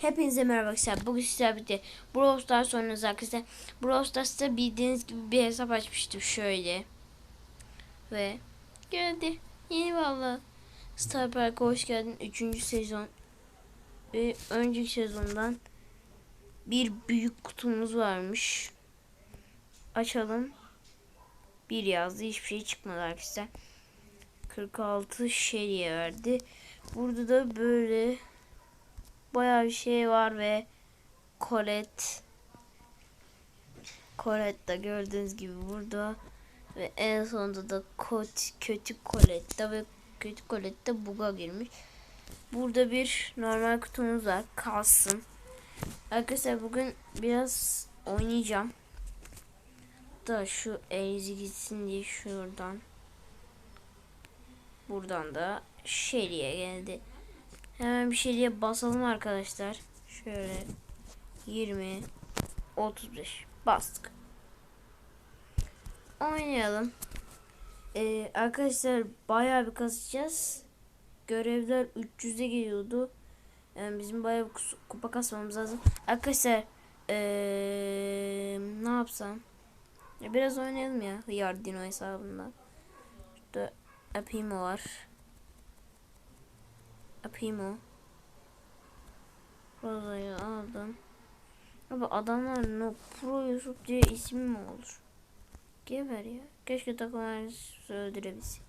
Hepinize merhaba arkadaşlar. Bugün sizlerle birlikte Brawl Stars oynuyoruz arkadaşlar. Brawl Stars'ta bildiğiniz gibi bir hesap açmıştım şöyle. Ve geldi. Yeni valla. Star Park'a hoş geldin. Üçüncü sezon. Ve önceki sezondan bir büyük kutumuz varmış. Açalım. Bir yazdı. Hiçbir şey çıkmadı arkadaşlar. 46 şeriye verdi. Burada da böyle bayağı bir şey var ve Colette Colette de gördüğünüz gibi burada ve en sonunda da kot, kötü Colette ve kötü Colette de buga girmiş. Burada bir normal kutumuz var. Kalsın. Arkadaşlar bugün biraz oynayacağım. Da şu elizi gitsin diye şuradan. Buradan da Shelly'e geldi. Hemen bir Shelly'e basalım arkadaşlar. Şöyle 20 35 bastık. Oynayalım. Ee, arkadaşlar bayağı bir kasacağız. Görevler 300'e geliyordu. Yani bizim bayağı bir kupa kasmamız lazım. Arkadaşlar ee, ne yapsam? Ya biraz oynayalım ya. Hıyar Dino hesabından. Şurada Apimo var. Apimo. Roza'yı aldım. Abi adamlar no pro Yusuf diye isim mi olur? Geber ya. Keşke takımları öldürebilsek.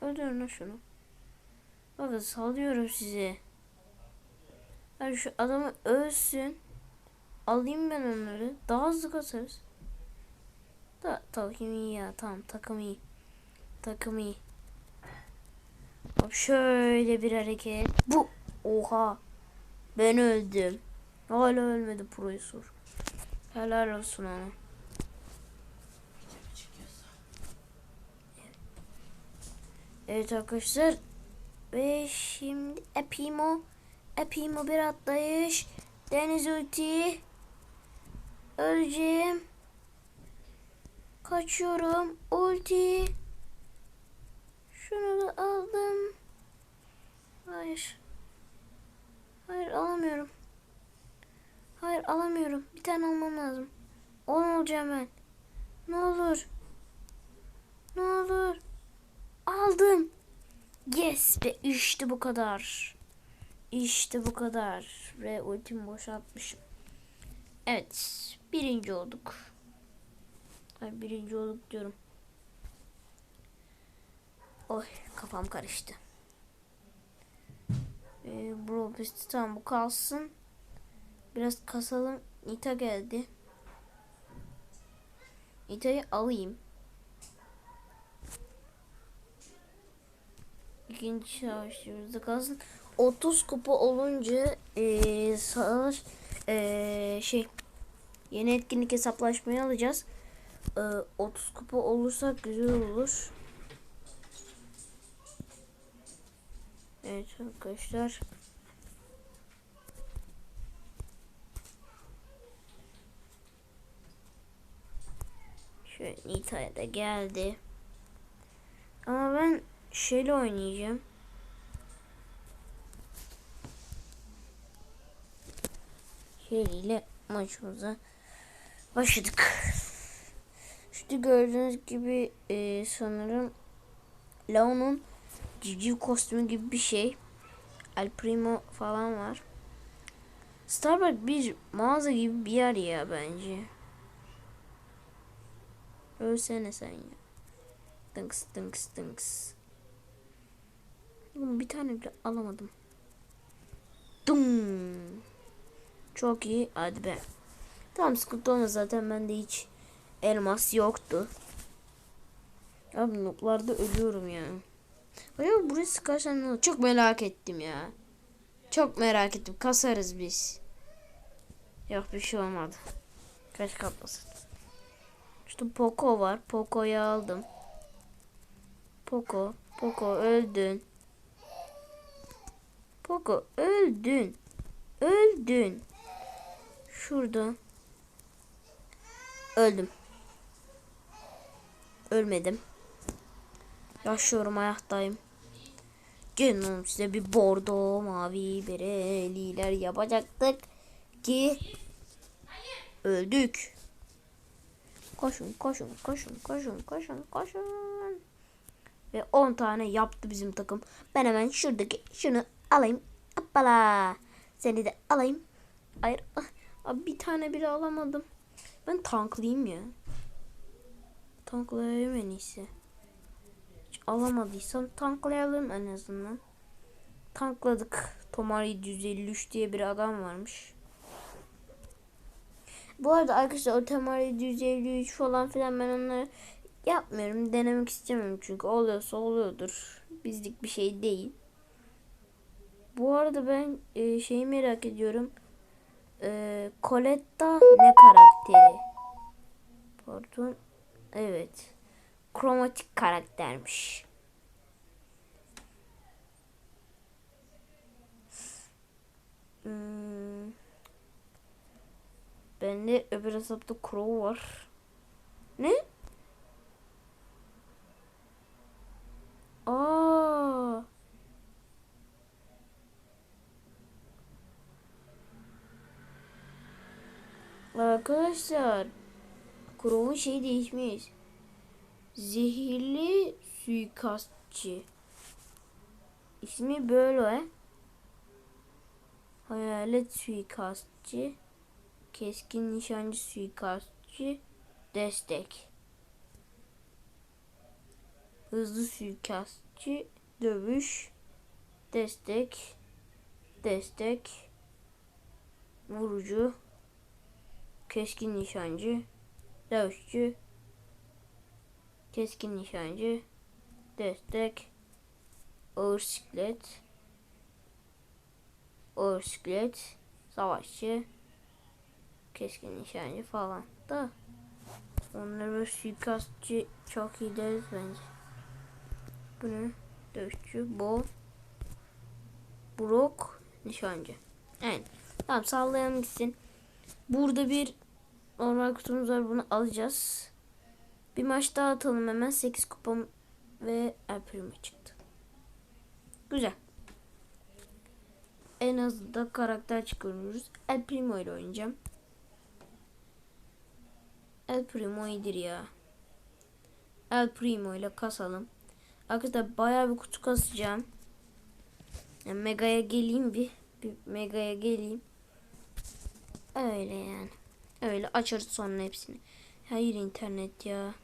Öldürün şunu. Bakın salıyorum size. Abi şu adamı ölsün. Alayım ben onları. Daha hızlı kasarız. Da takım iyi ya. Tamam takım iyi. Takım iyi. Hop şöyle bir hareket. Bu. Oha. Ben öldüm. Hala ölmedi profesör. Helal olsun ona. Evet arkadaşlar. Ve şimdi Epimo. Epimo bir atlayış. Deniz ulti. Öleceğim. Kaçıyorum. Ulti. Şunu da aldım. Hayır. Hayır alamıyorum. Hayır alamıyorum. Bir tane almam lazım. On olacağım ben. Ne olur. Ne olur. Aldım. Yes be işte bu kadar. İşte bu kadar. Ve ultimi boşaltmışım. Evet. Birinci olduk. Ay birinci olduk diyorum. Oy kafam karıştı. Ee, bro pisti tamam bu kalsın. Biraz kasalım. Nita geldi. Nita'yı alayım. İkinci savaşçımızda kalsın. 30 kupa olunca ee, savaş ee, şey yeni etkinlik hesaplaşmayı alacağız. Ee, 30 kupa olursak güzel olur. Evet arkadaşlar. Şöyle Nita'ya da geldi. Ama ben şeyle oynayacağım. Şeyle maçımıza başladık. İşte gördüğünüz gibi e, sanırım Leon'un civciv kostümü gibi bir şey. El Primo falan var. Starbucks bir mağaza gibi bir yer ya bence. Ölsene sen ya. Dınks dınks. Oğlum bir tane bile alamadım. Dum. Çok iyi. Hadi be. Tamam sıkıntı olmaz zaten bende hiç elmas yoktu. Abi noklarda ölüyorum ya. Acaba buraya sıkarsan ne olur? Çok merak ettim ya. Çok merak ettim. Kasarız biz. Yok bir şey olmadı. Kaç kaplasın. İşte Poco var. Poco'yu aldım. Poco. Poco öldün. Poco öldün. Öldün. Şurada. Öldüm. Ölmedim. Yaşıyorum ayaktayım. Gelin size bir bordo mavi bereliler yapacaktık ki öldük. Koşun koşun koşun koşun koşun koşun. Ve 10 tane yaptı bizim takım. Ben hemen şuradaki şunu alayım. Hoppala. Seni de alayım. Hayır. ah, Abi bir tane bile alamadım. Ben tanklayayım ya. Tanklayayım en iyisi. Alamadıysam tanklayalım en azından. Tankladık. Tomar 753 diye bir adam varmış. Bu arada arkadaşlar o Tomar 753 falan filan ben onları yapmıyorum. Denemek istemiyorum çünkü oluyorsa oluyordur. Bizlik bir şey değil. Bu arada ben e, şeyi merak ediyorum. E, Coletta ne karakteri? Pardon. Evet. Kromatik karaktermiş. Hmm. Bende öbür hesapta Crow var. Ne? Aa. Arkadaşlar Crow'un şeyi değişmiş. Zehirli suikastçı. İsmi böyle. Hayalet suikastçı. Keskin nişancı suikastçı. Destek. Hızlı suikastçı. Dövüş. Destek. Destek. Vurucu. Keskin nişancı. Dövüşçü. Keskin nişancı. Destek. Ağır siklet. Ağır siklet. Savaşçı. Keskin nişancı falan da. Onları böyle suikastçı çok iyi deriz bence. Bu ne? Dövüşçü. Bo. Brok. Nişancı. Evet. Tamam sallayalım gitsin. Burada bir normal kutumuz var. Bunu alacağız. Bir maç daha atalım hemen. 8 kupam ve Primo çıktı. Güzel. En az da karakter çıkarıyoruz. El Primo ile oynayacağım. El Primo iyidir ya. El Primo ile kasalım. Arkadaşlar bayağı bir kutu kasacağım. Yani Mega'ya geleyim bir. Bir Mega'ya geleyim. Öyle yani. Öyle açarız sonra hepsini. Hayır internet ya.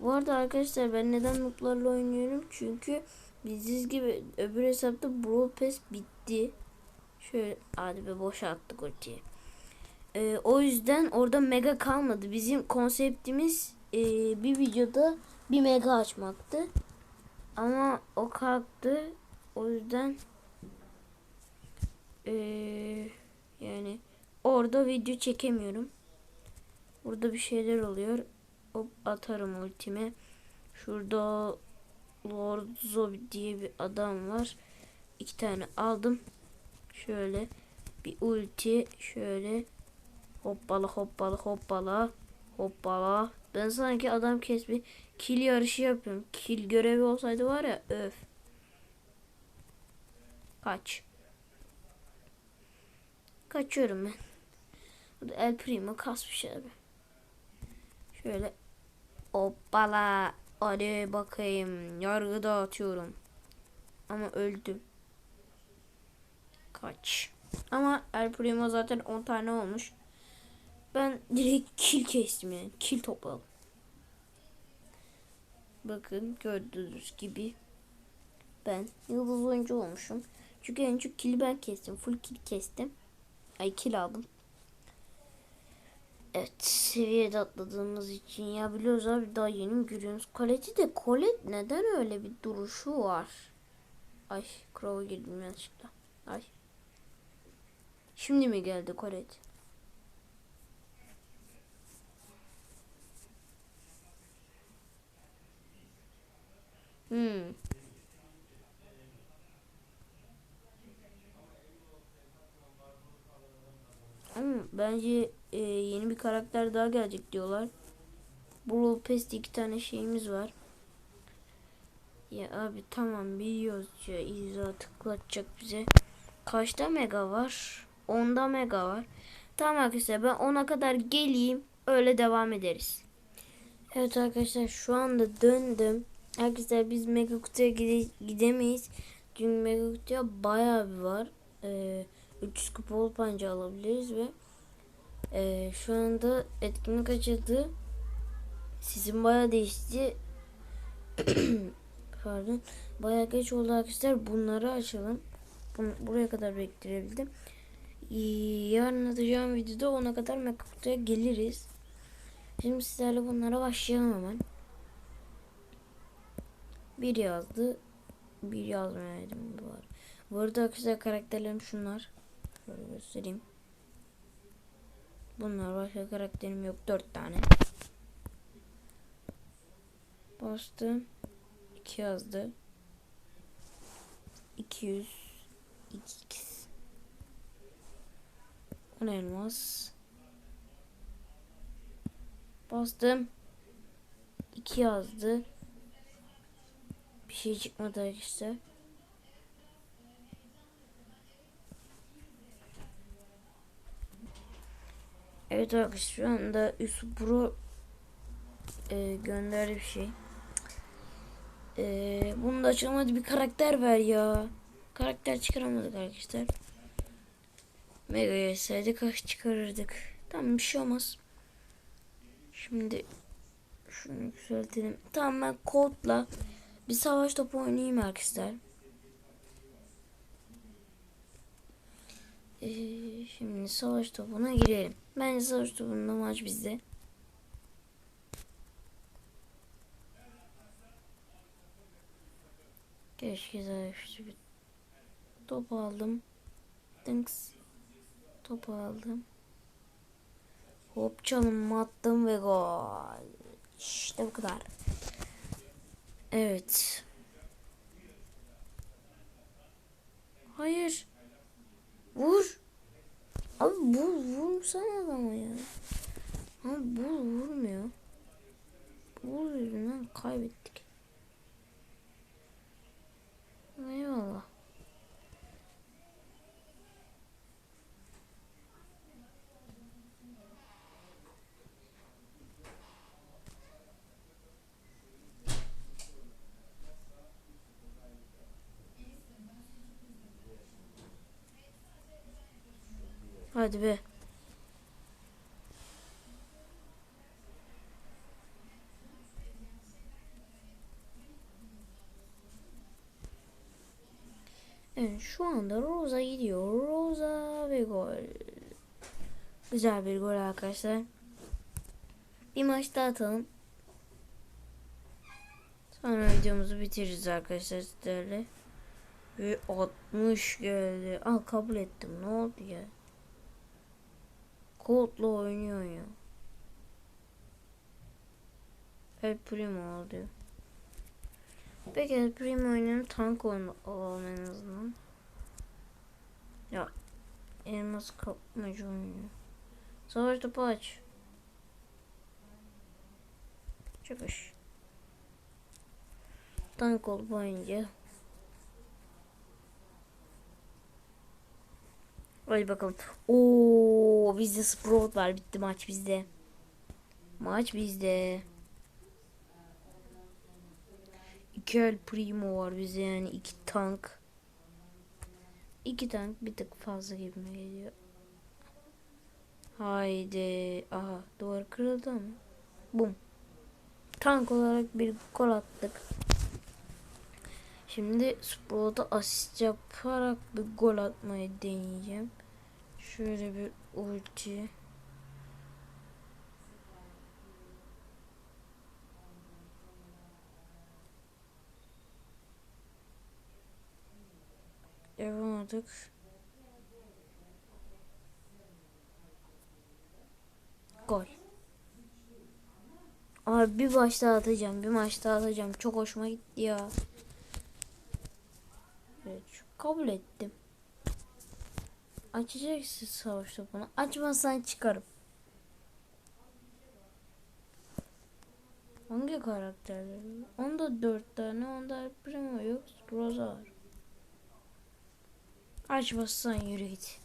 Bu arada arkadaşlar ben neden notlarla oynuyorum? Çünkü bildiğiniz gibi öbür hesapta Brawl Pass bitti. Şöyle hadi be boşa attık ultiyi. Ee, o yüzden orada mega kalmadı. Bizim konseptimiz e, bir videoda bir mega açmaktı. Ama o kalktı. O yüzden e, yani orada video çekemiyorum. Burada bir şeyler oluyor. Hop atarım ultime. Şurada Lord Zob diye bir adam var. İki tane aldım. Şöyle bir ulti şöyle hoppala hoppala hoppala hoppala. Ben sanki adam kes bir kill yarışı yapıyorum. Kill görevi olsaydı var ya öf. Kaç. Kaçıyorum ben. El Primo kasmış abi. Şöyle hoppala. Hadi bakayım. Yargı dağıtıyorum. Ama öldüm. Kaç. Ama El Primo zaten 10 tane olmuş. Ben direkt kill kestim yani. Kill topladım. Bakın gördüğünüz gibi ben yıldız oyuncu olmuşum. Çünkü en çok kill ben kestim. Full kill kestim. Ay kill aldım. Evet seviyede atladığımız için ya biliyoruz abi daha yeni görüyoruz. Colette'i de Colette neden öyle bir duruşu var? Ay Crow'a girdim yanlışlıkla. Ay. Şimdi mi geldi Colette? Hmm. Ama bence e, yeni bir karakter daha gelecek diyorlar. Brawl Pass'te iki tane şeyimiz var. Ya abi tamam biliyoruz ya izah tıklatacak bize. Kaçta mega var? 10'da mega var. Tamam arkadaşlar ben 10'a kadar geleyim öyle devam ederiz. Evet arkadaşlar şu anda döndüm. Arkadaşlar biz mega kutuya gide- gidemeyiz. Çünkü mega kutuya bayağı bir var. Ee, 300 kupa olup anca alabiliriz ve ee, şu anda etkinlik açıldı. Sizin bayağı değişti. Pardon. Bayağı geç oldu arkadaşlar. Bunları açalım. Bunu buraya kadar bekleyebildim. Yarın atacağım videoda ona kadar mega kutuya geliriz. Şimdi sizlerle bunlara başlayalım hemen. Bir yazdı. Bir yazmayaydım bu var. Bu arada arkadaşlar karakterlerim şunlar. Şöyle göstereyim. Bunlar başka karakterim yok. Dört tane. Bastım. 2 yazdı. 200 2x 10 elmas. Bastım. 2 yazdı. Bir şey çıkmadı arkadaşlar. Evet arkadaşlar şu anda Yusuf Pro e, gönderdi bir şey. E, bunu da açılmadı bir karakter ver ya. Karakter çıkaramadık arkadaşlar. Mega yeseydik çıkarırdık. Tamam bir şey olmaz. Şimdi şunu yükseltelim. Tamam ben kodla bir savaş topu oynayayım arkadaşlar. Ee, şimdi savaş topuna girelim. Bence savaş topunda maç bizde. Keşke güçlü bir top aldım. Thanks. Topu aldım. Hop çalım attım ve gol. İşte bu kadar. Evet. Hayır. Vur. Abi vur vursana adama ya. Abi bu vurmuyor. Vur yüzünden kaybettik. Hadi be. Evet şu anda Rosa gidiyor. Rosa ve gol. Güzel bir gol arkadaşlar. Bir maç daha atalım. Sonra videomuzu bitiririz arkadaşlar sizlerle. Ve 60 geldi. Al kabul ettim. Ne oldu ya? Cold'la oynuyor ya. El Primo oldu. Peki El Primo oynayalım. Tank oyunu alalım en azından. Ya elmas kapmacı oynuyor. Savaş topu aç. Çıkış. Tank olup oynayacağız. Hadi bakalım. Oo bizde Sprout var. Bitti maç bizde. Maç bizde. İki El Primo var bizde yani iki tank. İki tank bir tık fazla gibi geliyor. Haydi. Aha duvar kırıldı ama. Bum. Tank olarak bir gol attık. Şimdi Sprout'a asist yaparak bir gol atmayı deneyeceğim. Şöyle bir ulti. Yapamadık. Gol. Abi bir maç daha atacağım. Bir maç daha atacağım. Çok hoşuma gitti ya. Evet, kabul ettim. Açacaksın savaş topunu. Açmazsan çıkarım. Hangi karakterler? Onda dört tane, onda Primo yok. Rosa var. Aç bassan yürü git.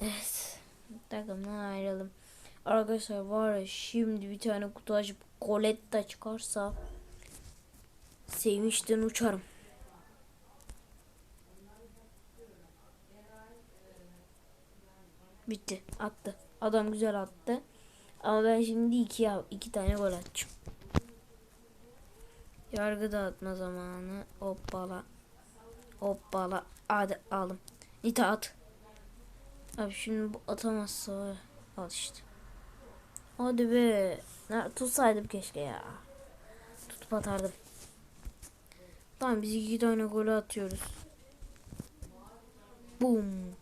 Evet. Takımdan ayrılalım. Arkadaşlar var ya şimdi bir tane kutu açıp Colette çıkarsa sevinçten uçarım. Bitti. Attı. Adam güzel attı. Ama ben şimdi iki, iki tane gol atacağım. Yargı dağıtma zamanı. Hoppala. Hoppala. Hadi aldım. Nita at. Abi şimdi bu atamazsa al işte. Hadi be. Tutsaydım keşke ya. Tutup atardım. Tamam biz iki tane gol atıyoruz. Boom.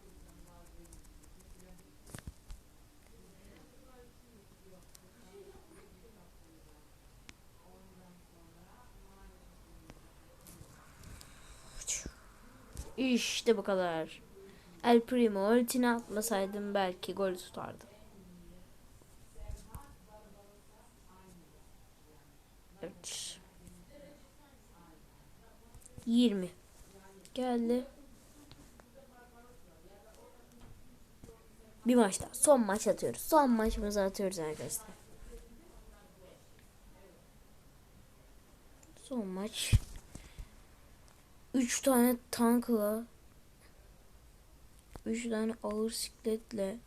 İşte bu kadar. El Primo ultini atmasaydım belki gol tutardı. Evet. 20. Geldi. Bir maç daha. Son maç atıyoruz. Son maçımızı atıyoruz arkadaşlar. Son maç. 3 tane tankla 3 tane ağır sikletle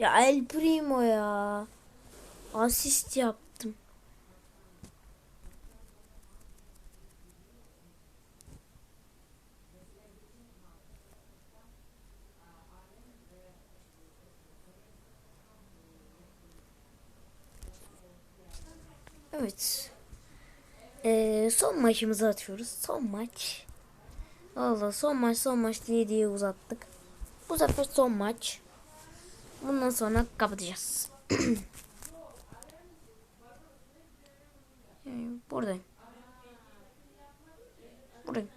Ya El Primo ya. Asist yaptım. Evet. Ee, son maçımızı atıyoruz. Son maç. Allah son maç son maç diye diye uzattık. Bu sefer son maç. Bundan sonra kapatacağız. Buradayım. Buradayım.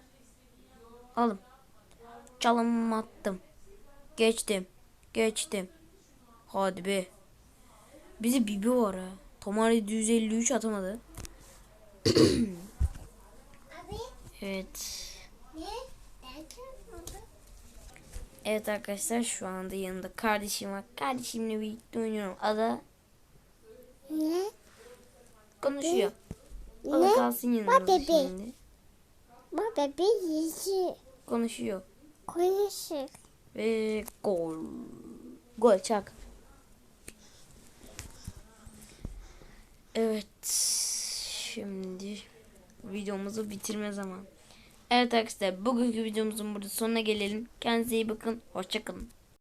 Alım. Çalım attım. Geçtim. Geçtim. Hadi be. Bizi Bibi var ha. Tomari 153 atamadı. Evet. Evet arkadaşlar şu anda yanında kardeşim var. Kardeşimle birlikte oynuyorum. Ada Ne? konuşuyor. O Ne? da kalsın yanında şimdi. Bu bebe yeşil. Konuşuyor. Konuşur. Ve gol. Gol çak. Evet. Şimdi videomuzu bitirme zamanı. Evet arkadaşlar bugünkü videomuzun burada sonuna gelelim. Kendinize iyi bakın. Hoşçakalın.